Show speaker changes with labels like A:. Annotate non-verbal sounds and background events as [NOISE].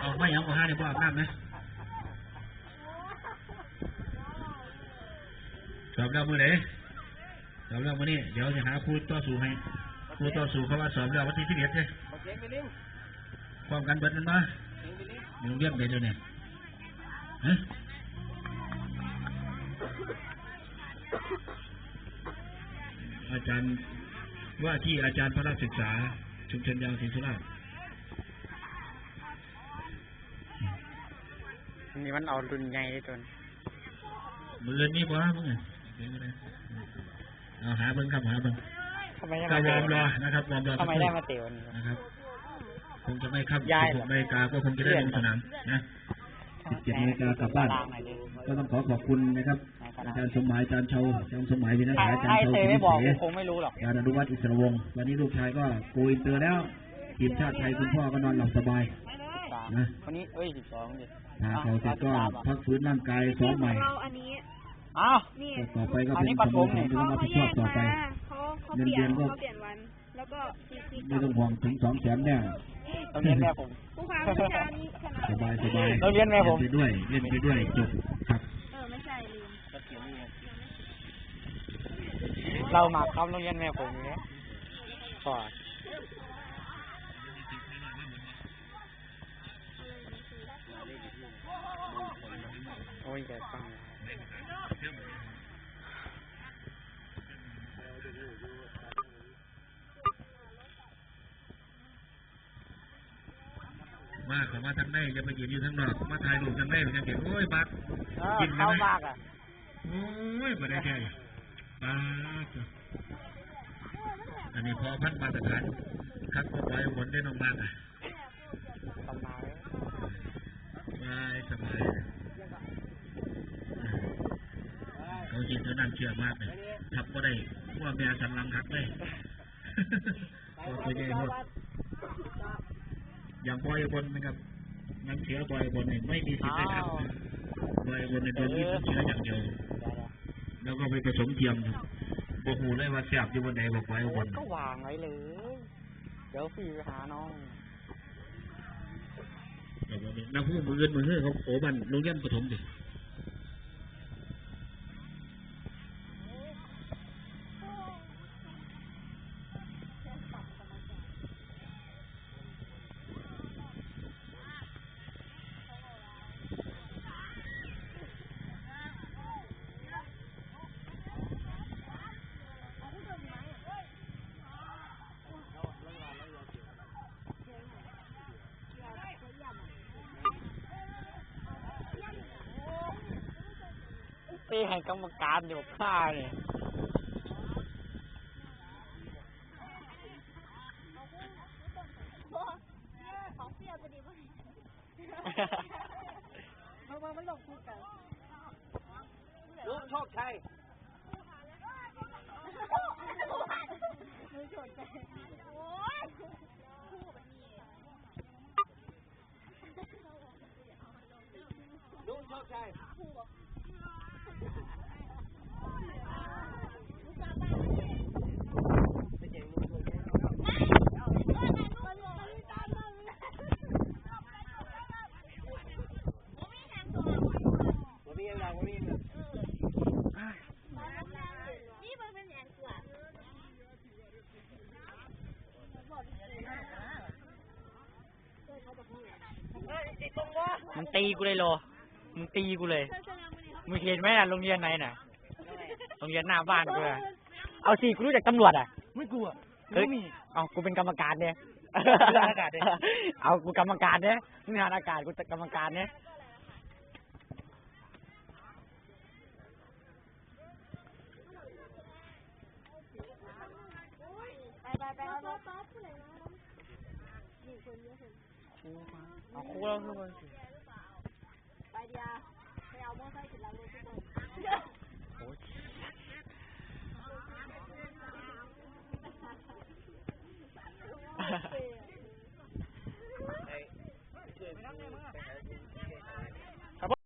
A: เอาไม่ยังบ่ห้าเนี่ยบ่อาบน้ำไหมสอบแล้วมือไหนสอบแล้วมือนี้เดี๋ยวจะหาครูต่อสู้ให้ครูต่อสู้เขาว่าสอบแล้ววันที่สิบเอ็ดเลย
B: บอกเสียงไปลิง
A: พร้อมกันเบิดมันมา
B: เสียงไปลิง
A: มีโรงเรียนเด็ดอยู่เนี่ยฮะอาจารย์ว่าที่อาจารย์พระราชศึกษาชุมชนยางศรีสุราษฎร์
C: นี่มันเอารุ่นใหญ่เลยจน
A: มือเล่นนี่บ่มึงอะเดี๋ยวก็ได้เอาหาเบิ้งครับหาเบิ้ง
C: ทำไมได้
A: ก็
C: มาว
A: อร์มรอนะครับวอร์มรอ
C: ทำไมได้มาเตะวันนี้
A: นะครับคงจะไม่ครับ
C: ย้ายเหรอ
A: อเมริกาก็คงจะได้ลงสนามนะ17นาฬิกากลับบ้าน
C: ตรหอยดิ
A: ก็ต้องขอขอบคุณนะครับอาจารย์สมหมายอาจารย์เชาอาจารย์สมหมายวินัย
C: ถ้า
A: อาจาร
C: ไอ้
A: ย์เชา
C: เตะ
A: คุณ
C: ไม่บอก
A: เส
C: กูคงไม่รู้หรอก
A: อาจารย์อนุวัฒน์อิสระวงศ์วันนี้ลูกชายก็โกอินเตอร์แล้วทีมชาติไทยคุณพ่อก็นอนหลับสบาย
C: สาม
A: นะ
C: วันนี้เอ้ยสิบสองดิ
A: ถ้าเขาเสร็จก็พักฟื้นร่างกายซ้อมใหม่
D: เราอันนี้
C: อ้าว
D: นี่
A: ก็ต่อไปก็
C: อัน
A: เป็น
C: นี้
A: ส
C: ปฐ
A: โม
C: ม
A: ส
C: เนี่
A: ร
C: ย
A: ที่ต้องรับผิดชอบต่อไป
D: เขาเขา
A: เงิน
D: เปลี่
A: เดื
D: ย
A: อนนก็
D: เขาเปลี่ยนวัน แล้วก็ซีซี
A: ไม่ต้องห่วงถึงสองแสนเนี่ย
C: โรงเรียนแม่ผม
D: ผู้ค้าผู้ชานี้ขนาด
A: สบายสบาย
C: เราเรียนไหมผม
A: ไปด้วยเล่นไปด้วยจบครับ
D: เออไม่ใช่ลืม
C: เราหมากคำโรงเรียนแม่ผมอยู่เนี่ยก่อน โอ้ยแกฟัง
A: มาเขามาทางในจะไปยืนอยู่ทางนอกมาถ่ายรูปทางในเป็นยังไงโอ้ยบัก
C: เออเข้ามากอะ
A: โอ้ยมาได้แค่บักอันนี้พอพันมาตรฐานครับก็ไว้บนได้น้องบักอะ
C: ทำมาเลย
A: สบายสบาย เขาจริงเขานั่งเชื่อมากเลยทับก็ได้พวกเมียสันลังหักเลยพอตัวใหญ่หมดอย่างบอยบนนะครับนังเสือบอยบนเนี่ยไม่มีสิทธิ์ได้ครับบอยบนเนี่ยโดนมีดน้ำเสืออย่างเดียวแล้วก็ไปผสมเทียมบอกหูเลยว่าแสบอยู่บนไหนบอกไว้
C: ๆ
A: บน
C: ก็วางไว้เลยเดี๋ยวพี่หาน้อง
A: น้ำผู้มือเงินมือเฮือเขาโอบันโรงเรียนประถมดิ
C: ต้ให้กรรมการอยู่ข้าเนี่ย
D: ของเสียพอดีพอดีมามามันหลงคู่กัน
B: ลุงโชคชัย
D: มือชนใจโอ้ยคู่แบบนี้
B: ลุงโชคชัย บ่มีอย่างบ่มีอย่าง
D: นี่มันเป็นอย่างเสือ
C: มึงตีกูเลยโล มึงตีกูเลย มึงเห็นไหมน่ะโรงเรียนไหนน่ะ โรงเรียนหน้าบ้านกูอะเอาสิกูรู้จักตำรวจอะ
B: ไม่กลัว
C: เฮ้ยเอากูเป็นกรรมการเนี่ย
B: ทหารอากาศดิ
C: เอากูกรรมการเนี่ยมึงทหารอากาศกูกรรมการเนี่ย
D: ไปไปไปเอารถ
C: เอาคู่แล้วคือมัน
D: 对呀，还 saya 来，知道不 [LAUGHS]